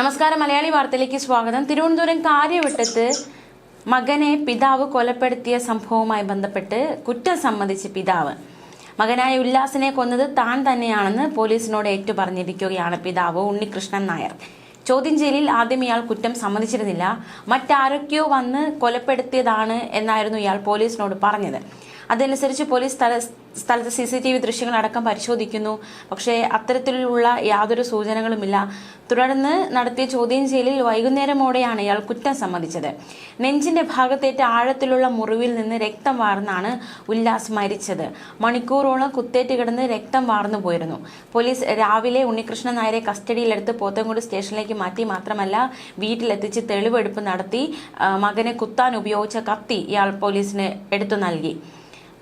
നമസ്കാരം. മലയാളി വാർത്തയിലേക്ക് സ്വാഗതം. തിരുവനന്തപുരം കാര്യവട്ടത്ത് മകനെ പിതാവ് കൊലപ്പെടുത്തിയ സംഭവവുമായി ബന്ധപ്പെട്ട് കുറ്റം സമ്മതിച്ച് പിതാവ്. മകനായ ഉല്ലാസിനെ കൊന്നത് താൻ തന്നെയാണെന്ന് പോലീസിനോട് ഏറ്റു പറഞ്ഞിരിക്കുകയാണ് പിതാവ് ഉണ്ണികൃഷ്ണൻ നായർ. ചോദ്യം ചെയ്യലിൽ ആദ്യം ഇയാൾ കുറ്റം സമ്മതിച്ചിരുന്നില്ല. മറ്റാരൊക്കെയോ വന്ന് കൊലപ്പെടുത്തിയതാണ് എന്നായിരുന്നു ഇയാൾ പോലീസിനോട് പറഞ്ഞത്. അതനുസരിച്ച് പോലീസ് സ്ഥലത്ത് സി സി ടി വി ദൃശ്യങ്ങളടക്കം പരിശോധിക്കുന്നു. പക്ഷേ അത്തരത്തിലുള്ള യാതൊരു സൂചനകളുമില്ല. തുടർന്ന് നടത്തിയ ചോദ്യം ചെയ്യലിൽ വൈകുന്നേരമോടെയാണ് ഇയാൾ കുറ്റം സമ്മതിച്ചത്. നെഞ്ചിന്റെ ഭാഗത്തേറ്റ ആഴത്തിലുള്ള മുറിവിൽ നിന്ന് രക്തം വാർന്നാണ് ഉല്ലാസ് മരിച്ചത്. മണിക്കൂറോളം കുത്തേറ്റ് കിടന്ന് രക്തം വാർന്നു പോയിരുന്നു. പോലീസ് രാവിലെ ഉണ്ണികൃഷ്ണൻ നായരെ കസ്റ്റഡിയിലെടുത്ത് പോത്തങ്കോട് സ്റ്റേഷനിലേക്ക് മാറ്റി മാത്രമല്ല വീട്ടിലെത്തിച്ച് തെളിവെടുപ്പ് നടത്തി മകനെ കുത്താൻ ഉപയോഗിച്ച കത്തി ഇയാൾ പോലീസിന് എടുത്തു നൽകി.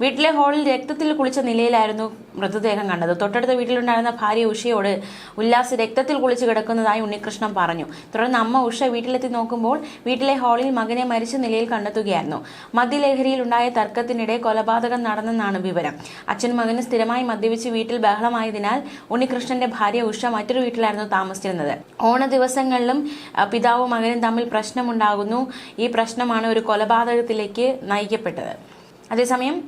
വീട്ടിലെ ഹാളിൽ രക്തത്തിൽ കുളിച്ച നിലയിലായിരുന്നു മൃതദേഹം കണ്ടത്. തൊട്ടടുത്ത വീട്ടിലുണ്ടായിരുന്ന ഭാര്യ ഉഷയോട് ഉല്ലാസ് രക്തത്തിൽ കുളിച്ച് കിടക്കുന്നതായി ഉണ്ണികൃഷ്ണൻ പറഞ്ഞു. തുടർന്ന് അമ്മ ഉഷ വീട്ടിലെത്തി നോക്കുമ്പോൾ വീട്ടിലെ ഹാളിൽ മകനെ മരിച്ച നിലയിൽ കണ്ടെത്തുകയായിരുന്നു. മദ്യലഹരിയിൽ ഉണ്ടായ തർക്കത്തിനിടെ കൊലപാതകം നടന്നെന്നാണ് വിവരം. അച്ഛൻ മകന് സ്ഥിരമായി മദ്യപിച്ച് വീട്ടിൽ ബഹളമായതിനാൽ ഉണ്ണികൃഷ്ണന്റെ ഭാര്യ ഉഷ മറ്റൊരു വീട്ടിലായിരുന്നു താമസിച്ചിരുന്നത്. ഓണ ദിവസങ്ങളിലും പിതാവും മകനും തമ്മിൽ പ്രശ്നമുണ്ടാകുന്നു. ഈ പ്രശ്നമാണ് ഒരു കൊലപാതകത്തിലേക്ക് നയിക്കപ്പെട്ടത്. അതേസമയം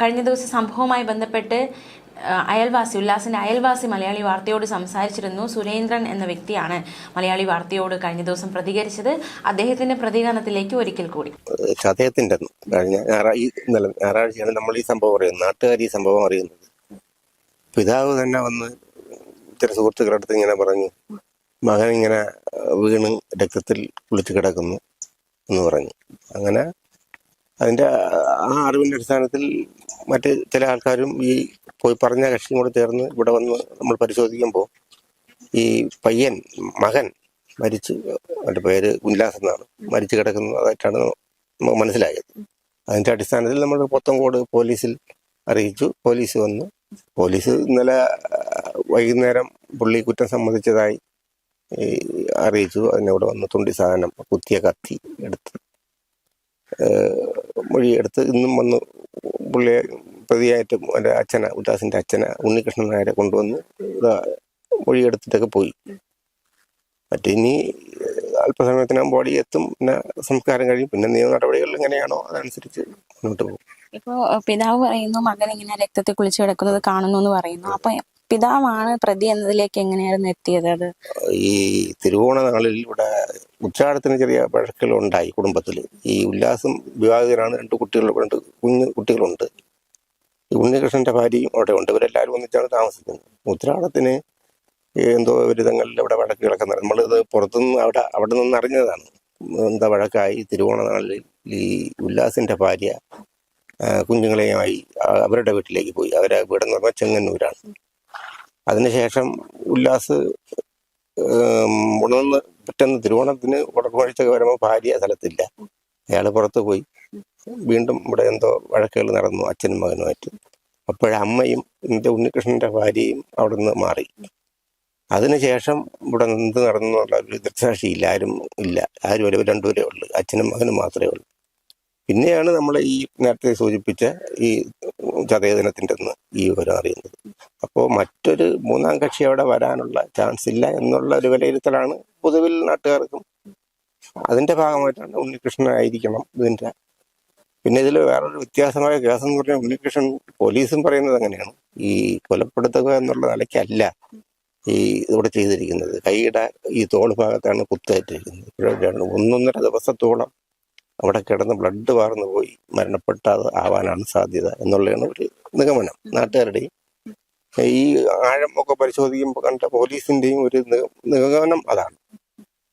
കഴിഞ്ഞ ദിവസം സംഭവവുമായി ബന്ധപ്പെട്ട് അയൽവാസി ഉല്ലാസിന്റെ അയൽവാസി മലയാളി വാർത്തയോട് സംസാരിച്ചിരുന്നു സുരേന്ദ്രൻ എന്ന വ്യക്തിയാണ് മലയാളി വാർത്തയോട് കഴിഞ്ഞ ദിവസം പ്രതികരിച്ചത്. അദ്ദേഹത്തിന്റെ പ്രതികരണത്തിലേക്ക് ഒരിക്കൽ കൂടി. ചതയത്തിന്റെ കഴിഞ്ഞ ഞായറാഴ്ചയാണ് നമ്മൾ ഈ സംഭവം അറിയുന്നത്. നാട്ടുകാർ ഈ സംഭവം അറിയുന്നത്. പിതാവ് തന്നെ വന്ന് ചില സുഹൃത്തുക്കളുടെ അടുത്ത് ഇങ്ങനെ പറഞ്ഞു മകൻ ഇങ്ങനെ വീണ് രക്തത്തിൽ കുളിച്ചു കിടക്കുന്നു എന്ന് പറഞ്ഞു. അങ്ങനെ അതിന്റെ ആ അറിവിന്റെ അടിസ്ഥാനത്തിൽ മറ്റ് ചില ആൾക്കാരും ഈ പോയി പറഞ്ഞ കക്ഷിയും കൂടെ ചേർന്ന് ഇവിടെ വന്ന് നമ്മൾ പരിശോധിക്കുമ്പോൾ ഈ പയ്യൻ മകൻ മരിച്ച് അവന്റെ പേര് ഉല്ലാസ് എന്നാണ്. മരിച്ചു കിടക്കുന്നതായിട്ടാണ് നമുക്ക് മനസ്സിലായത്. അതിന്റെ അടിസ്ഥാനത്തിൽ നമ്മൾ പൊത്തങ്കോട് പോലീസിൽ അറിയിച്ചു. പോലീസ് വന്നു. പോലീസ് ഇന്നലെ വൈകുന്നേരം പുള്ളി കുറ്റം സമ്മതിച്ചതായി അറിയിച്ചു. അതിനവിടെ വന്ന് തുണ്ടി സാധനം കുത്തിയ കത്തി എടുത്ത് മൊഴിയെടുത്ത് ഇന്നും വന്ന് പുള്ളിയെ പ്രതിയായിട്ട് എന്റെ അച്ഛന ഉദാസിന്റെ അച്ഛന ഉണ്ണികൃഷ്ണൻ നായരെ കൊണ്ടുവന്ന് മൊഴിയെടുത്തിട്ടൊക്കെ പോയി. മറ്റേ ഇനി അല്പസമയത്തിനകം ബോഡി എത്തും പിന്നെ സംസ്കാരം കഴിയും പിന്നെ നിയമ നടപടികൾ എങ്ങനെയാണോ അതനുസരിച്ച് മുന്നോട്ട് പോകും. ഇപ്പോ പിതാവ് പറയുന്നു മകൻ ഇങ്ങനെ രക്തത്തിൽ കുളിച്ചു കിടക്കുന്നത് കാണുന്നു എന്ന് പറയുന്നു. അപ്പൊ പിതാവാണ് പ്രതി എന്നതിലേക്ക് എങ്ങനെയായിരുന്നു എത്തിയത് അത്? ഈ തിരുവോണ നാളിൽ ഇവിടെ ഉച്ചാടത്തിന് ചെറിയ വഴക്കുകളുണ്ടായി കുടുംബത്തിൽ. ഈ ഉല്ലാസം വിവാഹിതരാണ് രണ്ട് കുട്ടികൾ രണ്ട് കുഞ്ഞു കുട്ടികളുണ്ട്. ഈ ഉണ്ണികൃഷ്ണന്റെ ഭാര്യയും അവിടെ ഉണ്ട്. ഇവരെല്ലാവരും ഒന്നിച്ചാണ് താമസിക്കുന്നത്. ഉത്രാടത്തിന് എന്തോ വിരുദ്ധങ്ങളിൽ ഇവിടെ വഴക്കുകളൊക്കെ നടന്നു നമ്മളിത് പുറത്തുനിന്ന് അവിടെ അവിടെ നിന്ന് അറിഞ്ഞതാണ്. എന്താ വഴക്കായി? തിരുവോണ നാളിൽ ഈ ഉല്ലാസിന്റെ ഭാര്യ കുഞ്ഞുങ്ങളെയുമായി അവരുടെ വീട്ടിലേക്ക് പോയി. അവരെ വീടെന്ന് പറഞ്ഞാൽ ചെങ്ങന്നൂരാണ്. അതിനുശേഷം ഉല്ലാസ് ഉണർന്ന് പറ്റുന്ന തിരുവോണത്തിന് ഉടക്കുമഴിച്ചൊക്കെ വരുമ്പോൾ ഭാര്യ സ്ഥലത്തില്ല. അയാൾ പുറത്ത് പോയി. വീണ്ടും ഇവിടെ എന്തോ വഴക്കുകൾ നടന്നു അച്ഛനും മകനുമായിട്ട് അപ്പോഴമ്മയും എന്റെ ഉണ്ണികൃഷ്ണന്റെ ഭാര്യയും അവിടെ നിന്ന് മാറി അതിനുശേഷം ഇവിടെ എന്ത് നടന്നു എന്നുള്ള ഒരു ദൃക്സാക്ഷിയില്ല. ആരും ഇല്ല. ആരും ഒരു രണ്ടുപേരേ ഉള്ളൂ. അച്ഛനും മകനും മാത്രമേ ഉള്ളൂ. പിന്നെയാണ് നമ്മൾ ഈ നേരത്തെ സൂചിപ്പിച്ച ഈ ചതയദിനത്തിന്റെ അന്ന് ഈ വിവരം അറിയുന്നത്. അപ്പോൾ മറ്റൊരു മൂന്നാം കക്ഷി അവിടെ വരാനുള്ള ചാൻസ് ഇല്ല എന്നുള്ള ഒരു വിലയിരുത്തലാണ് പൊതുവിൽ നാട്ടുകാർക്കും. അതിന്റെ ഭാഗമായിട്ടാണ് ഉണ്ണികൃഷ്ണൻ ആയിരിക്കണം ഇതിന്റെ. പിന്നെ ഇതിൽ വേറൊരു വ്യത്യാസമായ കേസ് എന്ന് പറഞ്ഞാൽ ഉണ്ണികൃഷ്ണൻ പോലീസും പറയുന്നത് അങ്ങനെയാണ്. ഈ കൊലപ്പെടുത്തുക എന്നുള്ള നിലയ്ക്കല്ല ഈ ഇവിടെ ചെയ്തിരിക്കുന്നത്. കൈയുടെ ഈ തോൾ ഭാഗത്താണ് കുത്തേറ്റിരിക്കുന്നത്. ഒന്നൊന്നര ദിവസത്തോളം അവിടെ കിടന്ന് ബ്ലഡ് വാർന്നു പോയി. മരണപ്പെട്ടാതെ ആവാനാണ് സാധ്യത എന്നുള്ളതാണ് ഒരു നിഗമനം. നാട്ടുകാരുടെയും ഈ ആഴം ഒക്കെ പരിശോധിക്കുമ്പോൾ കണ്ട പോലീസിന്റെയും ഒരു നിഗമനം അതാണ്.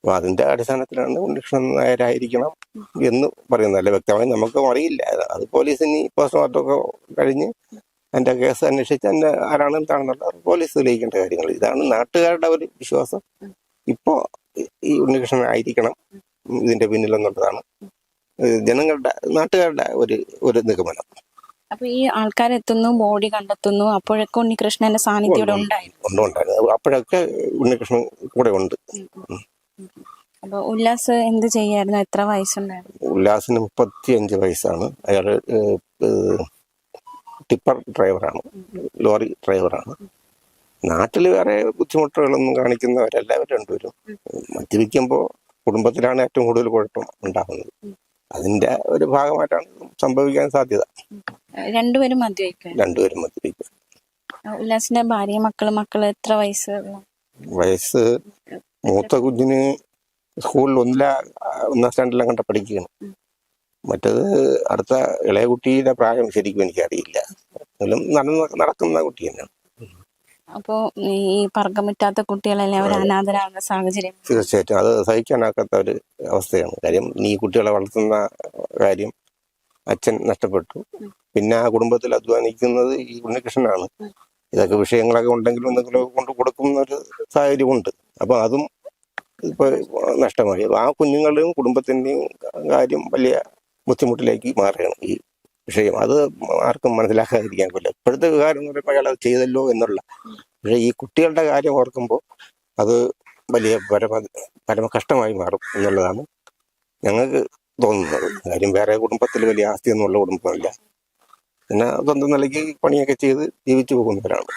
അപ്പൊ അതിന്റെ അടിസ്ഥാനത്തിലാണ് ഉണ്ണികൃഷ്ണൻ നായരായിരിക്കണം എന്ന് പറയുന്നത്. അല്ലെ വ്യക്തമായി നമുക്ക് അറിയില്ല. അത് പോലീസ് പോലീസിന് പോസ്റ്റ്മോർട്ടം ഒക്കെ കഴിഞ്ഞ് അതിന്റെ കേസ് അന്വേഷിച്ച് അതിന്റെ ആരാണ് എന്താണെന്നുള്ള പോലീസ് തെളിയിക്കേണ്ട കാര്യങ്ങൾ. ഇതാണ് നാട്ടുകാരുടെ ഒരു വിശ്വാസം. ഇപ്പോ ഈ ഉണ്ണികൃഷ്ണൻ ആയിരിക്കണം ഇതിന്റെ പിന്നിലെന്നുള്ളതാണ് ജനങ്ങളുടെ നാട്ടുകാരുടെ ഒരു ഒരു നിഗമനം. അപ്പൊ ഈ ആൾക്കാരെത്തുന്നു ബോഡി കണ്ടെത്തുന്നു അപ്പോഴൊക്കെ ഉണ്ണികൃഷ്ണന്റെ സാന്നിധ്യം ഇവിടെ ഉണ്ടായിരുന്നു. അപ്പോഴൊക്കെ ഉണ്ണികൃഷ്ണൻ കൂടെ ഉണ്ട്. അപ്പൊ ഉല്ലാസ് എന്ത് ചെയ്യായിരുന്നു? എത്ര വയസ്സുണ്ടായിരുന്നു? ഉല്ലാസിന് മുപ്പത്തി അഞ്ച് വയസ്സാണ് അയാൾ ടിപ്പർ ഡ്രൈവറാണ്. ലോറി ഡ്രൈവറാണ്. നാട്ടിൽ വേറെ ബുദ്ധിമുട്ടുകളൊന്നും കാണിക്കുന്നവരെല്ലാവരും രണ്ടുപേരും. മദ്യപിക്കുമ്പോൾ കുടുംബത്തിലാണ് ഏറ്റവും കൂടുതൽ കുഴപ്പം ഉണ്ടാകുന്നത്. അതിന്റെ ഒരു ഭാഗമായിട്ടാണ് സംഭവിക്കാൻ സാധ്യത. രണ്ടുപേരും മദ്യപിക്കും രണ്ടുപേരും മദ്യപിക്കും ഉല്ലാസിന്റെ ഭാര്യ മക്കൾ മക്കൾ എത്ര വയസ്സ്? വയസ്സ് മൂത്ത കുഞ്ഞിന് സ്കൂളിൽ ഒന്നില ഒന്നാം സ്റ്റാൻഡേർഡിലും കണ്ട പഠിക്കുകയാണ്. മറ്റത് അടുത്ത ഇളയ കുട്ടിയുടെ പ്രായം ശരിക്കും എനിക്കറിയില്ല. എങ്കിലും നടന്ന നടക്കുന്ന കുട്ടി തന്നെയാണ്. അപ്പോ ഈ പറക്കം മുറ്റാത്ത കുട്ടികളെല്ലാം അവർ അനാഥരാകുന്ന സാഹചര്യം. തീർച്ചയായിട്ടും. അത് സഹിക്കാനാക്കാത്ത ഒരു അവസ്ഥയാണ്. കാര്യം നീ കുട്ടികളെ വളർത്തുന്ന കാര്യം അച്ഛൻ നഷ്ടപ്പെട്ടു. പിന്നെ ആ കുടുംബത്തിൽ അധ്വാനിക്കുന്നത് ഈ ഉണ്ണികൃഷ്ണനാണ്. ഇതൊക്കെ വിഷയങ്ങളൊക്കെ ഉണ്ടെങ്കിലും എന്തെങ്കിലും കൊണ്ട് കൊടുക്കുന്ന ഒരു സാഹചര്യം ഉണ്ട് അപ്പൊ അതും ഇപ്പൊ നഷ്ടമായി. ആ കുഞ്ഞുങ്ങളുടെയും കുടുംബത്തിന്റെയും കാര്യം വലിയ ബുദ്ധിമുട്ടിലേക്ക് മാറുകയാണ് ഈ വിഷയം അത് ആർക്കും മനസ്സിലാക്കാതിരിക്കാൻ പറ്റില്ല. ഇപ്പോഴത്തെ വികാരം എന്ന് പറയുമ്പോൾ അയാൾ അത് ചെയ്തല്ലോ എന്നുള്ള. പക്ഷേ ഈ കുട്ടികളുടെ കാര്യം ഓർക്കുമ്പോൾ അത് വലിയ പരമ പരമ കഷ്ടമായി മാറും എന്നുള്ളതാണ് ഞങ്ങൾക്ക് തോന്നുന്നത്. കാര്യം വേറെ കുടുംബത്തിൽ വലിയ ആസ്തിയൊന്നുമുള്ള കുടുംബമല്ല. പിന്നെ സ്വന്തം നിലയ്ക്ക് പണിയൊക്കെ ചെയ്ത് ജീവിച്ചു പോകുന്നവരാണ്.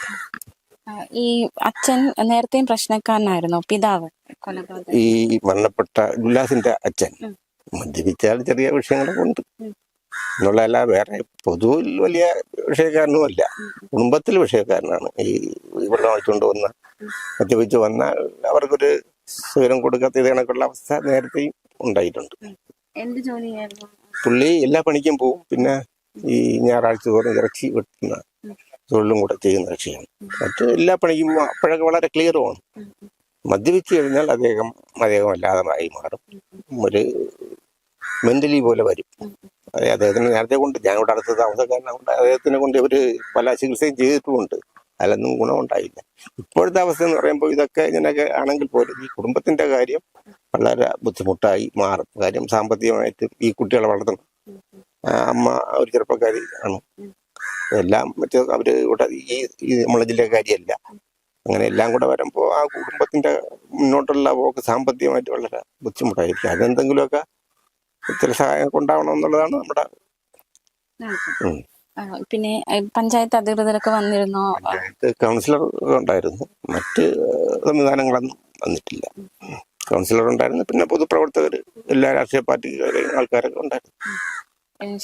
ഈ അച്ഛൻ നേരത്തെയും പ്രശ്നക്കാരനായിരുന്നു. പിതാവ് ഈ മരണപ്പെട്ട ഉല്ലാസിന്റെ അച്ഛൻ. മദ്യപിച്ചാൽ ചെറിയ വിഷയങ്ങളൊക്കെ ഉണ്ട്. എന്നുള്ളതല്ല വേറെ പൊതുവിൽ വലിയ വിഷയക്കാരനുമല്ല. കുടുംബത്തിൽ വിഷയക്കാരനാണ്. ഈ ഇവിടെ വാങ്ങിച്ചുകൊണ്ട് വന്ന മദ്യപിച്ച് വന്നാൽ അവർക്കൊരു സ്വരം കൊടുക്കാത്ത ഇത് കണക്കുള്ള അവസ്ഥ നേരത്തെയും ഉണ്ടായിട്ടുണ്ട്. എന്ത് ജോലിയായിരുന്നു? പുള്ളി എല്ലാ പണിക്കും പോവും. പിന്നെ ഈ ഞായറാഴ്ച തോറും ഇറച്ചി വെട്ടുന്ന തൊഴിലും കൂടെ ചെയ്യുന്ന കക്ഷിയാണ്. മറ്റ് എല്ലാ പണിക്കും അപ്പോഴൊക്കെ വളരെ ക്ലിയറുമാണ് മദ്യപിച്ചു കഴിഞ്ഞാൽ അദ്ദേഹം അദ്ദേഹം അല്ലാതെ മാറും. ഒരു മെന്റലി പോലെ വരും. അതെ അദ്ദേഹത്തിന് നേരത്തെ കൊണ്ട് ഇവിടെ അടുത്ത താമസക്കാരനാകൊണ്ട് അദ്ദേഹത്തിനെ കൊണ്ട് ഇവർ പല ചികിത്സയും ചെയ്തിട്ടുമുണ്ട്. അതിലൊന്നും ഗുണമുണ്ടായില്ല. ഇപ്പോഴത്തെ അവസ്ഥ എന്ന് പറയുമ്പോൾ ഇതൊക്കെ ഇങ്ങനെയൊക്കെ ആണെങ്കിൽ പോലും ഈ കുടുംബത്തിന്റെ കാര്യം വളരെ ബുദ്ധിമുട്ടായി മാറും. കാര്യം സാമ്പത്തികമായിട്ട് ഈ കുട്ടികളെ വളർത്തണം. അമ്മ ഒരു ചെറുപ്പക്കാരി ആണ്. എല്ലാം മറ്റേ അവർ ഇവിടെ ഈ ഈ നമ്മളെ ജില്ലക്കാരിയല്ല. അങ്ങനെ എല്ലാം കൂടെ വരുമ്പോൾ ആ കുടുംബത്തിന്റെ മുന്നോട്ടുള്ള പോക്ക് സാമ്പത്തികമായിട്ട് വളരെ ബുദ്ധിമുട്ടായിരിക്കും. അതെന്തെങ്കിലുമൊക്കെ ഇത്തിരി സഹായം ഉണ്ടാവണം എന്നുള്ളതാണ് നമ്മുടെ. പിന്നെ പഞ്ചായത്ത് അധികൃതരൊക്കെ വന്നിരുന്നോ? പഞ്ചായത്ത് കൗൺസിലർ ഉണ്ടായിരുന്നു. മറ്റ് സംവിധാനങ്ങളൊന്നും വന്നിട്ടില്ല. കൗൺസിലർ ഉണ്ടായിരുന്നു. പിന്നെ പൊതുപ്രവർത്തകർ എല്ലാ രാഷ്ട്രീയ പാർട്ടിക്കാരെയും ആൾക്കാരൊക്കെ ഉണ്ടായിരുന്നു.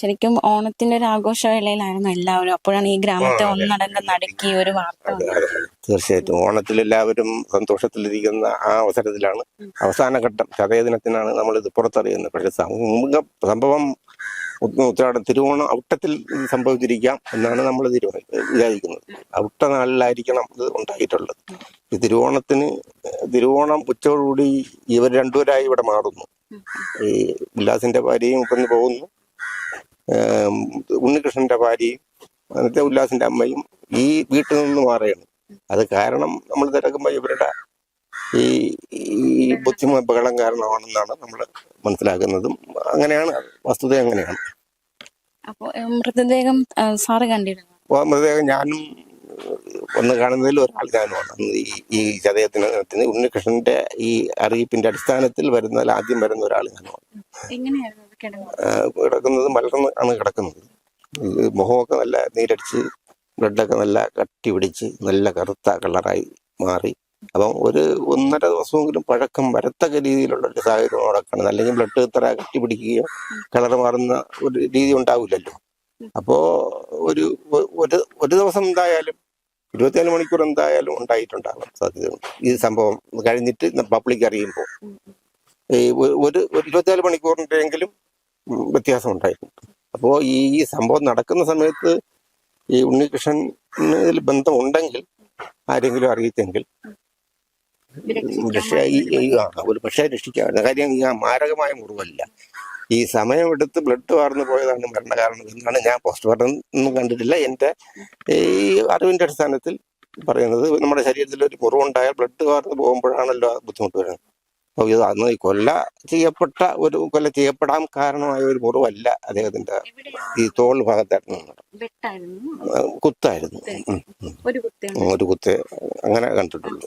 ശരിക്കും ഓണത്തിന്റെ ഒരു ആഘോഷവേളയിലായിരുന്നു എല്ലാവരും. അപ്പോഴാണ് ഈ ഗ്രാമത്തെ ഒന്നടങ്കം നടുക്കി ഒരു വാർത്ത. തീർച്ചയായിട്ടും. ഓണത്തിൽ എല്ലാവരും സന്തോഷത്തിലിരിക്കുന്ന ആ അവസരത്തിലാണ് അവസാന ഘട്ടം. ചതയദിനത്തിനാണ് നമ്മൾ ഇത് പുറത്തറിയുന്നത് പക്ഷെ സമൂഹ സംഭവം ഉത്രാടം തിരുവോണം ഔട്ടത്തിൽ സംഭവിച്ചിരിക്കാം എന്നാണ് നമ്മൾ തീരുമാനി വിചാരിക്കുന്നത്. ഔട്ട നാളിലായിരിക്കണം ഇത് ഉണ്ടായിട്ടുള്ളത്. ഈ തിരുവോണത്തിന് തിരുവോണം ഉച്ചയോടുകൂടി ഇവർ രണ്ടുപേരായി ഇവിടെ മാറുന്നു. ഈ ഉല്ലാസിന്റെ ഭാര്യയും ഇപ്പം പോകുന്നു. ഉണ്ണികൃഷ്ണന്റെ ഭാര്യയും അന്നത്തെ ഉല്ലാസിന്റെ അമ്മയും ഈ വീട്ടിൽ നിന്ന് മാറുകയാണ്. അത് കാരണം നമ്മൾ തിരക്കുമ്പോൾ ഇവരുടെ ഈ ഈ ബുദ്ധിമ ബഹളം കാരണമാണെന്നാണ് നമ്മൾ മനസ്സിലാക്കുന്നതും. അങ്ങനെയാണ് വസ്തുത അങ്ങനെയാണ്. അപ്പൊ ഏ, മൃതദേഹം സാറ് കണ്ടിരുന്നു? അപ്പോൾ മൃതദേഹം ഞാനും ഒന്ന് കാണുന്നതിൽ ഒരാൾ ഞാനുമാണ്. ഈ ഈ ചതയത്തിന് ഉണ്ണികൃഷ്ണന്റെ ഈ അറിയിപ്പിന്റെ അടിസ്ഥാനത്തിൽ വരുന്നതിൽ ആദ്യം വരുന്ന ഒരാൾ ഞാനുമാണ്. എങ്ങനെയായിരുന്നു? കിടക്കുന്നത് മലർന്ന് ആണ് കിടക്കുന്നത്. മുഖമൊക്കെ നല്ല നീരടിച്ച് ബ്ലഡൊക്കെ നല്ല കട്ടി പിടിച്ച് നല്ല കറുത്ത കളറായി മാറി. അപ്പം ഒരു ഒന്നര ദിവസമെങ്കിലും പഴക്കം വരത്തക്ക രീതിയിലുള്ള ഒരു സാഹചര്യം കാണുന്നത് അല്ലെങ്കിൽ ബ്ലഡ് ഇത്ര കട്ടി പിടിക്കുകയോ കളർ മാറുന്ന ഒരു രീതി ഉണ്ടാവില്ലല്ലോ. അപ്പോ ഒരു ഒരു ഒരു ദിവസം എന്തായാലും ഇരുപത്തിനാല് മണിക്കൂർ എന്തായാലും ഉണ്ടായിട്ടുണ്ടാകാൻ സാധ്യതയുണ്ട്. ഈ സംഭവം കഴിഞ്ഞിട്ട് പബ്ലിക് അറിയുമ്പോൾ. ഈ ഒരു ഇരുപത്തിനാല് മണിക്കൂറിന്റെയെങ്കിലും വ്യത്യാസം ഉണ്ടായിട്ടുണ്ട്. അപ്പോൾ ഈ ഈ സംഭവം നടക്കുന്ന സമയത്ത് ഈ ഉണ്ണികൃഷ്ണന് ഇതിൽ ബന്ധമുണ്ടെങ്കിൽ ആരെങ്കിലും അറിയിച്ചെങ്കിൽ ഒരു പക്ഷേ രക്ഷിക്കാവുന്ന കാര്യം ഈ മാരകമായ മുറിവല്ല. ഈ സമയമെടുത്ത് ബ്ലഡ് വാർന്നു പോയതാണ് മരണകാരണം എന്നാണ് ഞാൻ പോസ്റ്റ്മോർട്ടം ഒന്നും കണ്ടിട്ടില്ല. എന്റെ ഈ അറിവിന്റെ അടിസ്ഥാനത്തിൽ പറയുന്നത് നമ്മുടെ ശരീരത്തിൽ ഒരു മുറിവുണ്ടായാൽ ബ്ലഡ് വാർന്നു പോകുമ്പോഴാണല്ലോ ബുദ്ധിമുട്ട് വരുന്നത്. ഇത് അന്ന് കൊല്ല ചെയ്യപ്പെട്ട ഒരു കൊല ചെയ്യപ്പെടാൻ കാരണമായ ഒരു മുറിവല്ല അദ്ദേഹത്തിന്റെ ഈ തോൾ ഭാഗത്തായിരുന്നു. കുത്തായിരുന്നു. ഒരു കുത്ത് അങ്ങനെ കണ്ടിട്ടുള്ളൂ.